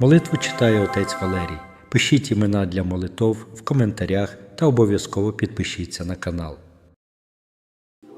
Молитву читає отець Валерій. Пишіть імена для молитов в коментарях та обов'язково підпишіться на канал.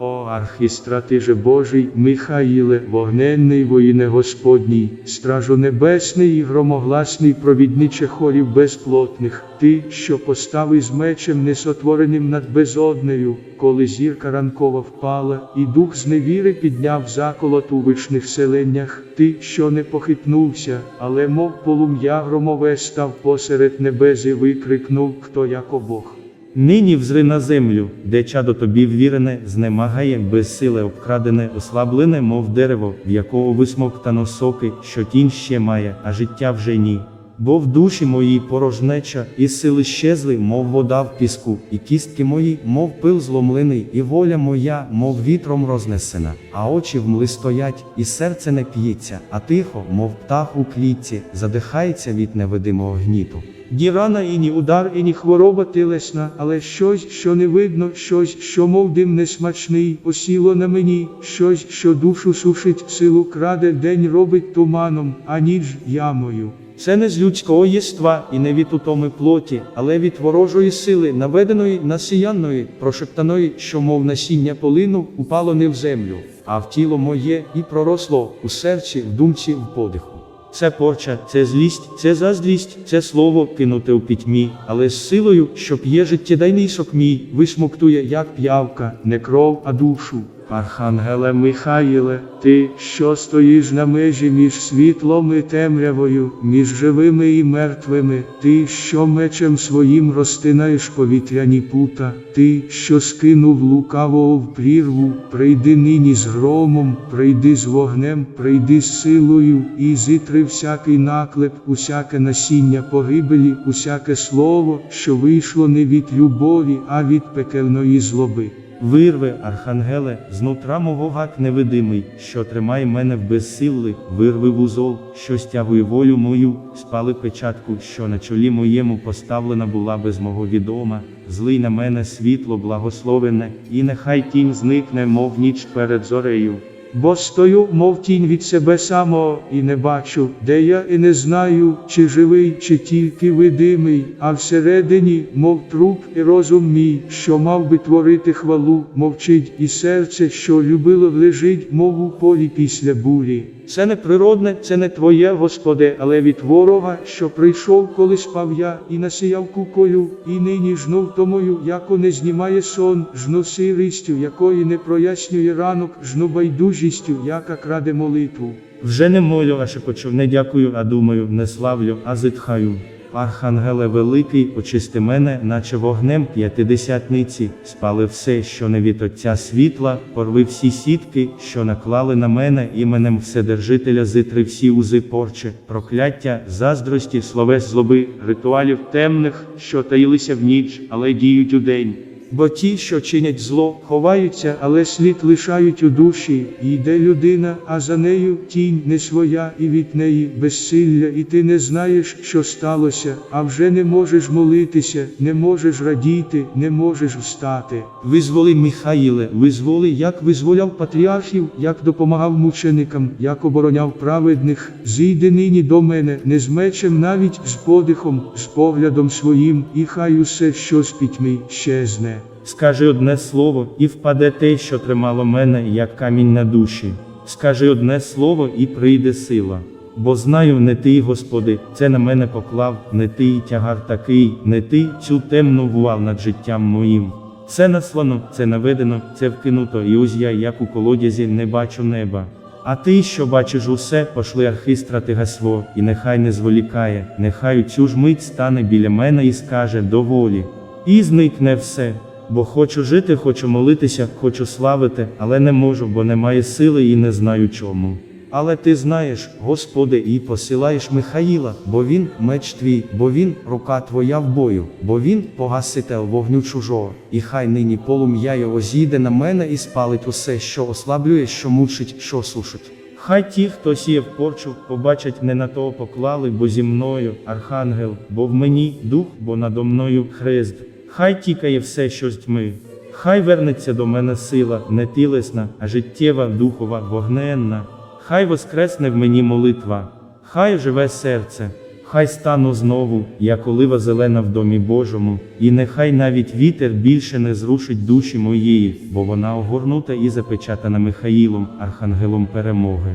О архістратиже Божий, Михаїле, вогненний воїне Господній, стражу небесний і громогласний провідниче хорів безплотних, ти, що поставив з мечем несотвореним над безоднею, коли зірка ранкова впала, і дух зневіри підняв заколот у вишних селеннях, ти, що не похитнувся, але мов полум'я громове став посеред небес і викрикнув, хто яко Бог. Нині взри на землю, де чадо тобі ввірене, знемагає, безсиле обкрадене, ослаблене, мов дерево, в якого висмоктано соки, що тінь ще має, а життя вже ні. Бо в душі моїй порожнеча, і сили щезли, мов вода в піску, і кістки мої, мов пил зломлений, і воля моя, мов вітром рознесена, а очі в мли стоять, і серце не п'ється, а тихо, мов птах у клітці, задихається від невидимого гніту. Ні рана і ні удар, і ні хвороба тілесна, але щось, що не видно, щось, що мов дим несмачний, осіло на мені, щось, що душу сушить, силу краде, день робить туманом, а ніч ямою. Це не з людського єства і не від утоми плоті, але від ворожої сили, наведеної насіянної, прошептаної, що, мов насіння полину, упало не в землю, а в тіло моє і проросло у серці, в думці, в подиху. Це порча, це злість, це заздрість, це слово кинуте у пітьмі, але з силою, що п'є життєдайний сок мій, висмоктує, як п'явка, не кров, а душу. Архангеле Михаїле, ти, що стоїш на межі між світлом і темрявою, між живими і мертвими, ти, що мечем своїм розтинаєш повітряні пута, ти, що скинув лукавого в прірву, прийди нині з громом, прийди з вогнем, прийди з силою, і зітри всякий наклеп, усяке насіння погибелі, усяке слово, що вийшло не від любові, а від пекельної злоби. Вирви, архангеле, знутра мого гак невидимий, що тримай мене в безсилли, вирви вузол, що стягує волю мою, спали печатку, що на чолі моєму поставлена була без мого відома, злий на мене світло благословене, і нехай тінь зникне, мов ніч перед зорею. Бо стою, мов тінь від себе самого, і не бачу, де я і не знаю, чи живий, чи тільки видимий, а всередині, мов труп і розум мій, що мав би творити хвалу, мовчить, і серце, що любило лежить, мов у полі після бурі. Це не природне, це не твоє, Господи, але від ворога, що прийшов, коли спав я, і насіяв кукою, і нині жнув томою, яко не знімає сон, жну сирістю, якої не прояснює ранок, жну байдужістю, яка краде молитву. Вже не молю, а шепочу, не дякую, а думаю, не славлю, а зитхаю. Архангеле Великий, очисти мене, наче вогнем п'ятидесятниці, спали все, що не від Отця світла, порви всі сітки, що наклали на мене іменем Вседержителя зитри всі узи порче, прокляття, заздрості, словес злоби, ритуалів темних, що таїлися в ніч, але діють у день. Бо ті, що чинять зло, ховаються, але слід лишають у душі, йде людина, а за нею тінь не своя, і від неї безсилля, і ти не знаєш, що сталося, а вже не можеш молитися, не можеш радіти, не можеш встати. Визволи Михаїле, визволи, Як визволяв патріархів, як допомагав мученикам, як обороняв праведних, зійди нині до мене, не з мечем, навіть з подихом, з поглядом своїм, і хай усе, що з пітьми, щезне. Скажи одне слово, і впаде те, що тримало мене, як камінь на душі. Скажи одне слово, і прийде сила. Бо знаю, не ти, Господи, це на мене поклав, не ти тягар такий, не ти цю темну вуал над життям моїм. Це наслано, це наведено, це вкинуто, і ось я, як у колодязі, не бачу неба. А ти, що бачиш усе, пошли архистратига сво, і нехай не зволікає, нехай у цю ж мить стане біля мене і скаже доволі. І зникне все. Бо хочу жити, хочу молитися, хочу славити, але не можу, бо немає сили і не знаю чому. Але ти знаєш, Господи, і посилаєш Михаїла, бо він меч твій, бо він рука твоя в бою, бо він погаситель вогню чужого, і хай нині полум'я його зійде на мене і спалить усе, що ослаблює, що мучить, що сушить. Хай ті, хто сіяв порчу, побачать не на того поклали, бо зі мною архангел, бо в мені дух, бо надо мною хрест. Хай тікає все, що з тьми. Хай вернеться до мене сила, не тілесна, а життєва, духова, вогненна. Хай воскресне в мені молитва, хай живе серце, Хай стану знову, як олива зелена в домі Божому, і нехай навіть вітер більше не зрушить душі моєї, бо вона огорнута і запечатана Михаїлом, архангелом перемоги.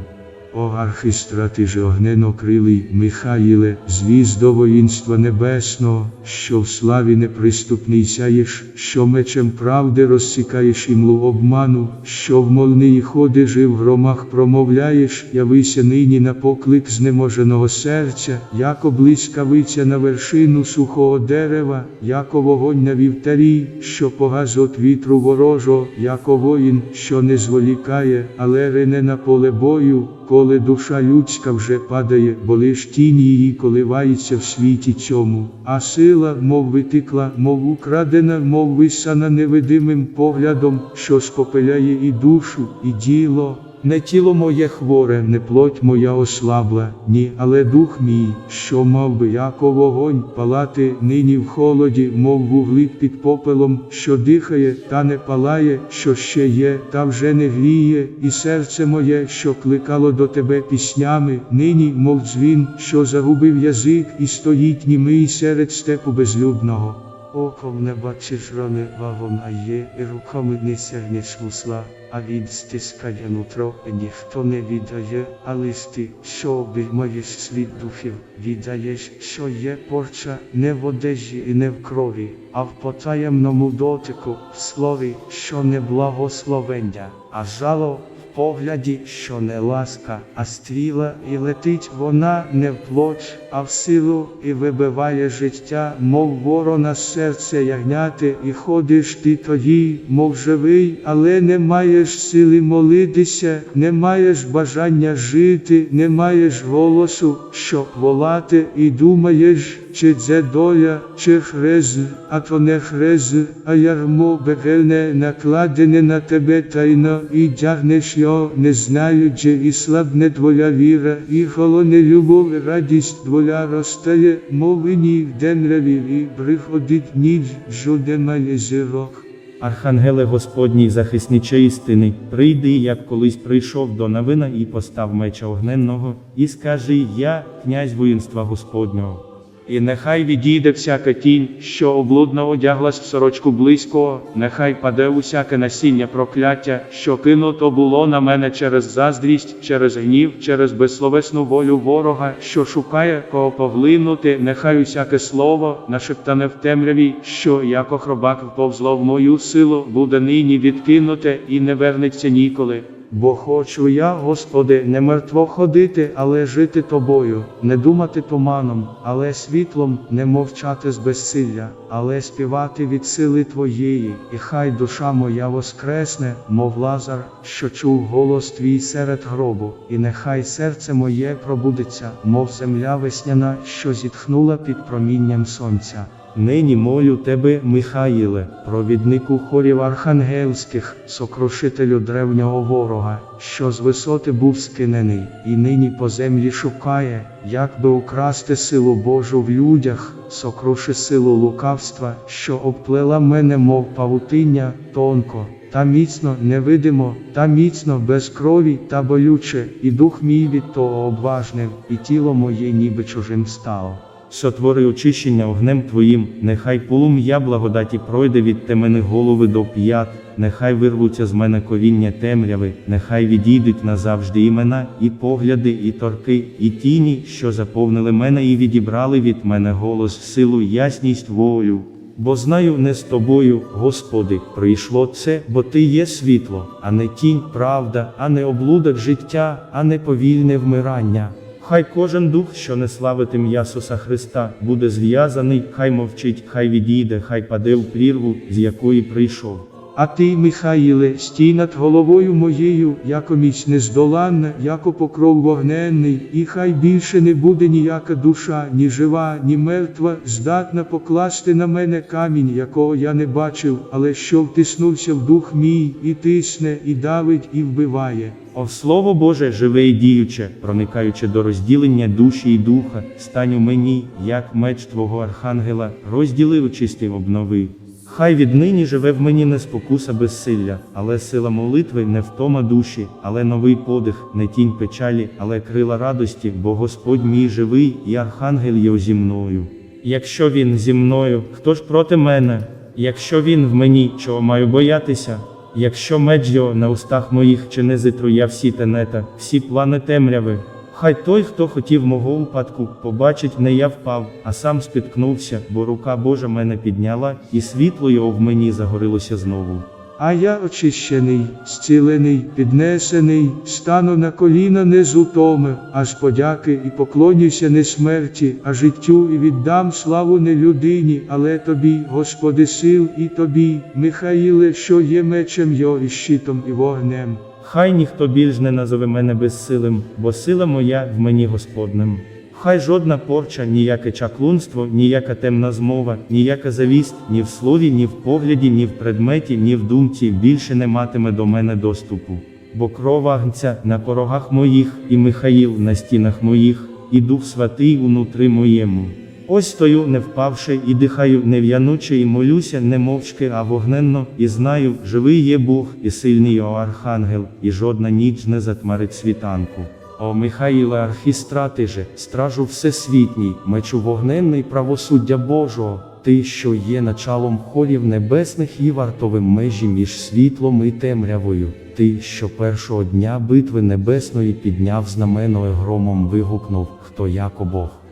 О архістратиже же огненокрилий Михаїле, звіздо воїнства небесного, що в славі неприступній сяєш, що мечем правди розсікаєш імлу обману, що в молнії ходиш і в громах промовляєш, явися нині на поклик знеможеного серця, яко блискавиця на вершину сухого дерева, яко вогонь на вівтарі, що погас от вітру ворожого, яко воїн, що не зволікає, але рине на поле бою, коли душа людська вже падає, бо лиш тінь її коливається в світі цьому, а сила, мов витекла, мов украдена, мов висана невидимим поглядом, що спопиляє і душу, і діло. Не тіло моє хворе, не плоть моя ослабла, ні, але дух мій, що мав би, яко вогонь, палати нині в холоді, мов вуглик під попелом, що дихає, та не палає, що ще є, та вже не гріє, і серце моє, що кликало до тебе піснями, нині, мов дзвін, що загубив язик, і стоїть німий серед степу безлюдного. Оком не бачиш рани вагом а є, і руками не сягнеш вусла, а він стискає нутро, і ніхто не віддає, а лиш ти, що обіймаєш світ духів, віддаєш, що є порча не в одежі і не в крові, а в потаємному дотику, в слові, що не благословення, а жало погляді, що не ласка, а стріла, і летить вона не в плоч, а в силу, і вибиває життя, мов ворона серце ягняти, і ходиш ти тоді, мов живий, але не маєш сили молитися, не маєш бажання жити, не маєш голосу, щоб волати, і думаєш, чи це доля, чи хрест, а то не хрест, а ярмо бекельне накладене на тебе тайно, і тягнеш його, не знаючи, і слабне твоя віра, і холоне любов, радість твоя розтає, мов і в темряві, і приходить ніч, що немає зірок. Архангеле Господній, захисниче істини, прийди, як колись прийшов до новина і постав меча огненного, і скажи я, князь воїнства Господнього. І нехай відійде всяка тінь, що облудно одяглась в сорочку близького, нехай паде усяке насіння прокляття, що кинуто було на мене через заздрість, через гнів, через безсловесну волю ворога, що шукає кого поглинути, нехай усяке слово, нашептане в темряві, що як хробак вповзло в мою силу, буде нині відкинуте і не вернеться ніколи. Бо хочу я, Господи, не мертво ходити, але жити тобою, не думати туманом, але світлом, не мовчати з безсилля, але співати від сили Твоєї, і хай душа моя воскресне, мов лазар, що чув голос твій серед гробу, і нехай серце моє пробудеться, мов земля весняна, що зітхнула під промінням сонця. Нині молю тебе, Михаїле, Провіднику хорів архангельських, сокрушителю древнього ворога, що з висоти був скинений, і нині по землі шукає, як би украсти силу Божу в людях, сокруши силу лукавства, що обплела мене, мов павутиння, тонко. Та міцно невидимо, та міцно без крові та болюче, і дух мій від того обважнив, і тіло моє ніби чужим стало. Сотвори очищення огнем Твоїм, нехай полум'я благодаті пройде від темени голови до п'ят, нехай вирвуться з мене ковіння темряви, нехай відійдуть назавжди імена, і погляди, і торки, і тіні, що заповнили мене і відібрали від мене голос, силу, ясність, волю. Бо знаю не з тобою, Господи, прийшло це, бо Ти є світло, а не тінь, правда, а не облудок життя, а не повільне вмирання. Хай кожен дух, що не славить ім'я Ісуса Христа, буде зв'язаний, хай мовчить, хай відійде, хай паде в прірву, з якої прийшов. А ти, Михаїле, стій над головою моєю, яко міць нездоланна, яко покров вогненний, і хай більше не буде ніяка душа, ні жива, ні мертва, здатна покласти на мене камінь, якого я не бачив, але що втиснувся в дух мій, і тисне, і давить, і вбиває. О Слово Боже, живе і діюче, проникаючи до розділення душі і духа, стань у мені, як меч Твого архангела, розділив, очистив, обновив. Хай віднині живе в мені не спокуса безсилля, але сила молитви, не втома душі, але новий подих, не тінь печалі, але крила радості, бо Господь мій живий, і архангел його зі мною. Якщо він зі мною, хто ж проти мене? Якщо він в мені, чого маю боятися? Якщо меч його на устах моїх, чи не зитру я всі тенета, всі плани темряви. Хай той, хто хотів мого упадку, побачить, не я впав, а сам спіткнувся, бо рука Божа мене підняла, і світло його в мені загорілося знову. А я очищений, зцілений, піднесений, стану на коліна не з утоми, а з подяки і поклонюся не смерті, а життю і віддам славу не людині, але тобі, Господи сил, і тобі, Михаїле, що є мечем його і щитом і вогнем. Хай ніхто більш не назове мене безсилим, бо сила моя в мені Господнем. Хай жодна порча, ніяке чаклунство, ніяка темна змова, ніяка завість, ні в слові, ні в погляді, ні в предметі, ні в думці більше не матиме до мене доступу. Бо кров агнця на порогах моїх, і Михаїл на стінах моїх, і Дух Святий унутри моєму. Ось стою, не впавши, і дихаю не в'януче, і молюся не мовчки, а вогненно, і знаю, живий є Бог, і сильний його архангел, і жодна ніч не затмарить світанку. О Михаїле архістрати же, стражу всесвітній, мечу вогненний правосуддя Божого, ти, що є началом холів небесних і вартовим межі між світлом і темрявою, ти, що першого дня битви небесної підняв знаменою громом вигукнув, хто яко Бог.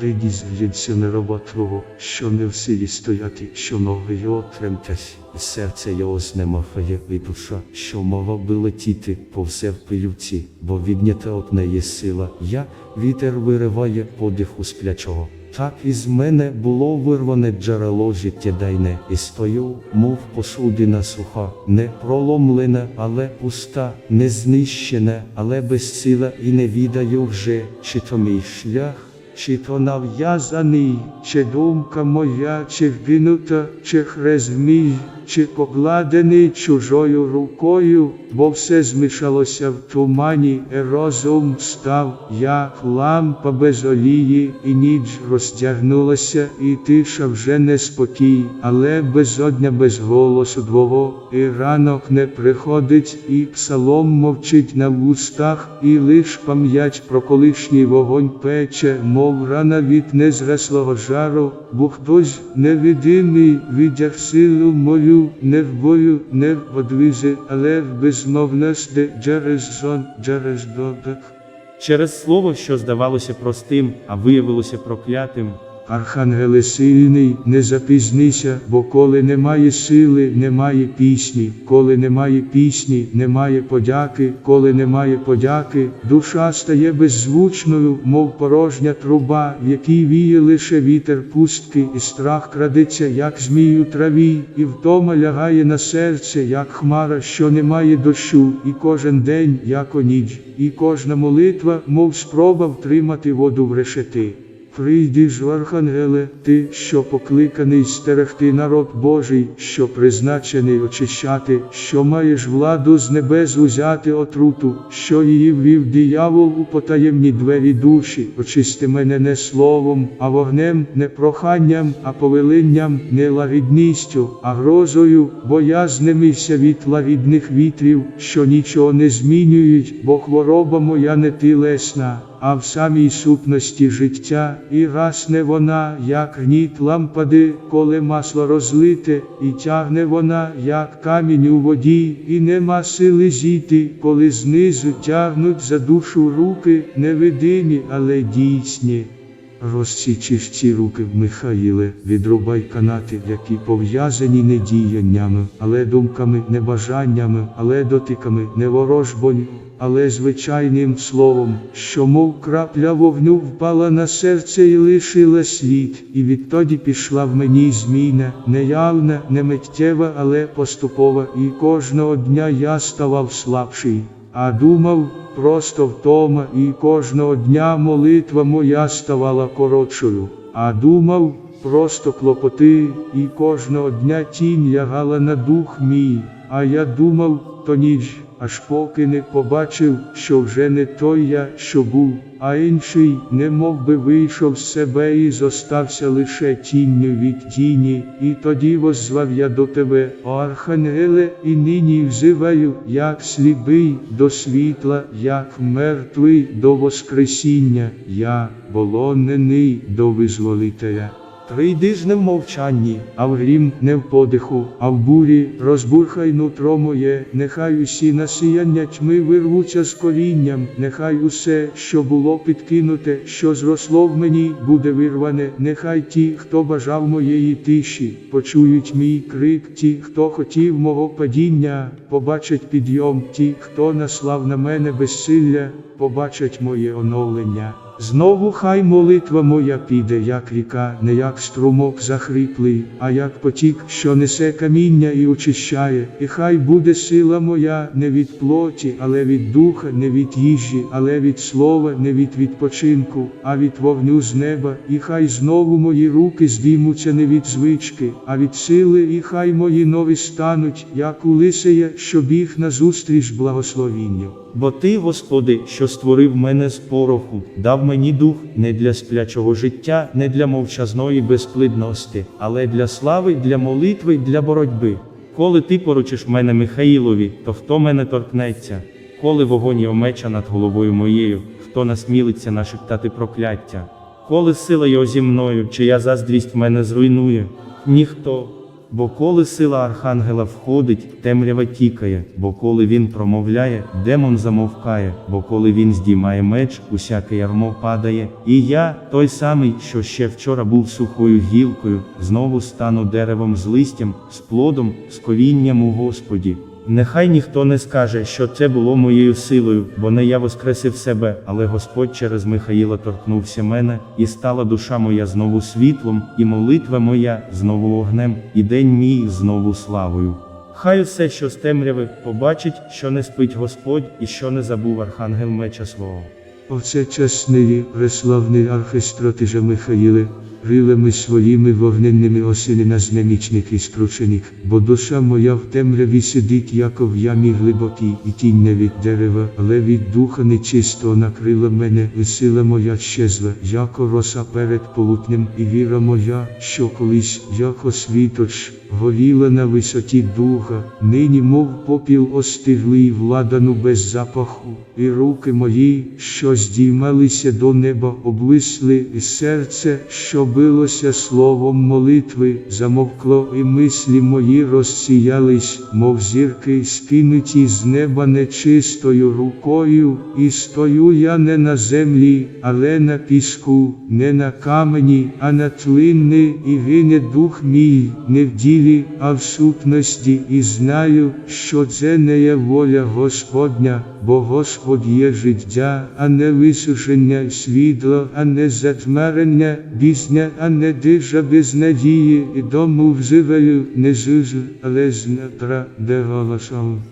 Вийді звідси не роба твого, що не в силі стояти, що ноги його тремтять, серце його знемахає, і душа, що мова би летіти, повсе в пилюці, бо віднята от неї сила, я, вітер вириває подих у сплячого. Так із мене було вирване джерело життєдайне, і стою, мов посудина суха, не проломлена, але пуста, не знищена, але безсила, і не відаю вже, чи то мій шлях. Чи то нав'язаний, чи думка моя, чи вбінута, чи хрест мій, чи покладений чужою рукою, бо все змішалося в тумані, і розум став, як лампа без олії, і ніч розтягнулася, і тиша вже не спокій, але безодня без голосу твого, і ранок не приходить, і псалом мовчить на вустах, і лиш пам'ять про колишній вогонь пече, мов рана від незгаслого жару, бо хтось невидимий віддяг силу мою, не в бою, не в подвизі, але в безмовності через сон, через дотик. Через слово, що здавалося простим, а виявилося проклятим, Архангеле сильний, не запізнися, бо коли немає сили, немає пісні, коли немає пісні, немає подяки, коли немає подяки, душа стає беззвучною, мов порожня труба, в якій віє лише вітер пустки, і страх крадеться, як змій у траві, і втома лягає на серце, як хмара, що не має дощу, і кожен день, як ніч, і кожна молитва, мов спроба втримати воду в решети. Прийди ж, Архангеле, ти, що покликаний стерегти народ Божий, що призначений очищати, що маєш владу з небес узяти отруту, що її ввів диявол у потаємні двері душі, очисти мене не словом, а вогнем, не проханням, а повелинням, не лагідністю, а грозою, боязнемися від лагідних вітрів, що нічого не змінюють, бо хвороба моя не тілесна а в самій сутності життя, і гасне вона, як гніт лампади, коли масло розлите, і тягне вона, як камінь у воді, і нема сили зійти, коли знизу тягнуть за душу руки, невидимі, але дійсні. Розсічиш ці руки, Михаїле, відрубай канати, які пов'язані не діяннями, але думками, не бажаннями, але дотиками, не ворожбою, але звичайним словом, що, мов крапля вогню впала на серце і лишила слід, і відтоді пішла в мені зміна, неявна, не миттєва, але поступова, і кожного дня я ставав слабший, а думав, просто втома, і кожного дня молитва моя ставала коротшою, а думав, просто клопоти, і кожного дня тінь лягала на дух мій, А я думав, то ніч, аж поки не побачив, що вже не той я, що був, а інший, не мов би вийшов з себе і зостався лише тінню від тіні, і тоді воззвав я до тебе, о архангеле, і нині взиваю, як сліпий до світла, як мертвий до воскресіння, я полонений до визволителя. Прийди ж не в мовчанні, а в грім не в подиху, а в бурі, розбурхай нутро моє, нехай усі насіяння тьми вирвуться з корінням, нехай усе, що було підкинуте, що зросло в мені, буде вирване, нехай ті, хто бажав моєї тиші, почують мій крик, ті, хто хотів мого падіння, побачать підйом, ті, хто наслав на мене безсилля, побачать моє оновлення. Знову хай молитва моя піде, як ріка, не як струмок захриплий, а як потік, що несе каміння і очищає, і хай буде сила моя не від плоті, але від духа, не від їжі, але від слова, не від відпочинку, а від вогню з неба, і хай знову мої руки здіймуться не від звички, а від сили, і хай мої нові стануть, як у лисея, що біг назустріч благословінню. Бо ти, Господи, що створив мене з пороху, дав мені дух не для сплячого життя, не для мовчазної безплідності, але для слави, для молитви, для боротьби. Коли ти поручиш мене Михаїлові, то хто мене торкнеться? Коли вогонь і омеча над головою моєю, хто насмілиться нашептати прокляття? Коли сила його зі мною, чия заздрість мене зруйнує? Ніхто. Бо коли сила архангела входить, темрява тікає, бо коли він промовляє, демон замовкає, бо коли він здіймає меч, усяке ярмо падає. І я, той самий, що ще вчора був сухою гілкою, знову стану деревом з листям, з плодом, з корінням у Господі. Нехай ніхто не скаже, що це було моєю силою, бо не я воскресив себе, але Господь через Михаїла торкнувся мене, і стала душа моя знову світлом, і молитва моя знову вогнем, і день мій знову славою. Хай усе, що з темряви, побачить, що не спить Господь і що не забув архангел меча свого. Оце чесний, преславний архистротиже Михаїле, рилами своїми вогненними осени на знемічники скручених, бо душа моя в темряві сидить, яко в ямі глибокій, і тінь не від дерева, але від духа нечистого накрила мене, і сила моя щезла, яко роса перед полутнем, і віра моя, що колись, яко світоч, горіла на висоті духа, нині мов попіл остиглий владану без запаху, і руки мої, що здіймалися до неба, обвисли, і серце, що билося словом молитви, замовкло, і мислі мої розсіялись, мов зірки, скинуті з неба нечистою рукою, і стою я не на землі, але на піску, не на камені, а на тлинни, і гине дух мій, не в ділі, а в сутності, і знаю, що це не є воля Господня, бо Господь є життя, а не висушення світло, а не затьмарення, пісня, а не дижа без надії, і дому взиваю не зузу, але з нетра, де голосом.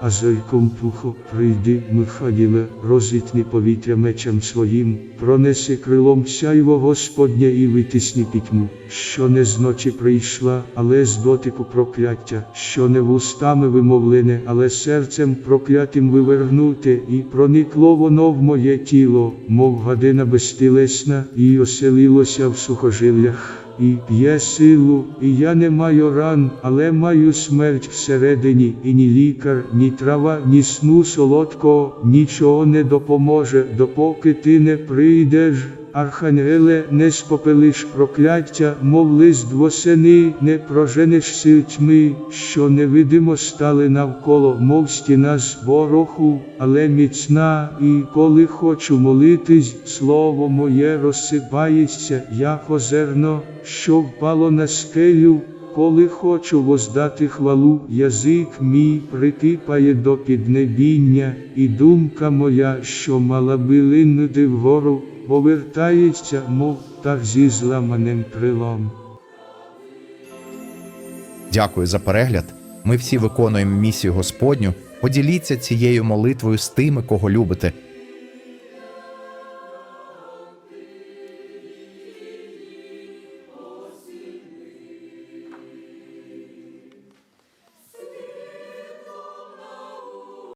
А зойком пухо прийди, Михаїле, розітні повітря мечем своїм, пронеси крилом сяйво Господнє і витисні пітьму, що не з ночі прийшла, але з дотику прокляття, що не вустами вимовлене, але серцем проклятим вивернуте, і проникло воно в моє тіло, мов година безтілесна, і оселилося в сухожиллях і п'є силу, і я не маю ран, але маю смерть всередині, і ні лікар, ні трава, ні сну солодкого, нічого не допоможе, допоки ти не прийдеш. Архангеле, не спопелиш прокляття, мов лист восени, не проженеш сил тьми, що невидимо стали навколо, мов стіна з пороху, але міцна, і коли хочу молитись, слово моє розсипається, як озерно, що впало на скелю. Коли хочу воздати хвалу, язик мій прикипає до піднебіння, і думка моя, що мала би линути вгору, повертається, мов та зі зламаним крилом. Дякую за перегляд. Ми всі виконуємо місію Господню. Поділіться цією молитвою з тими, кого любите,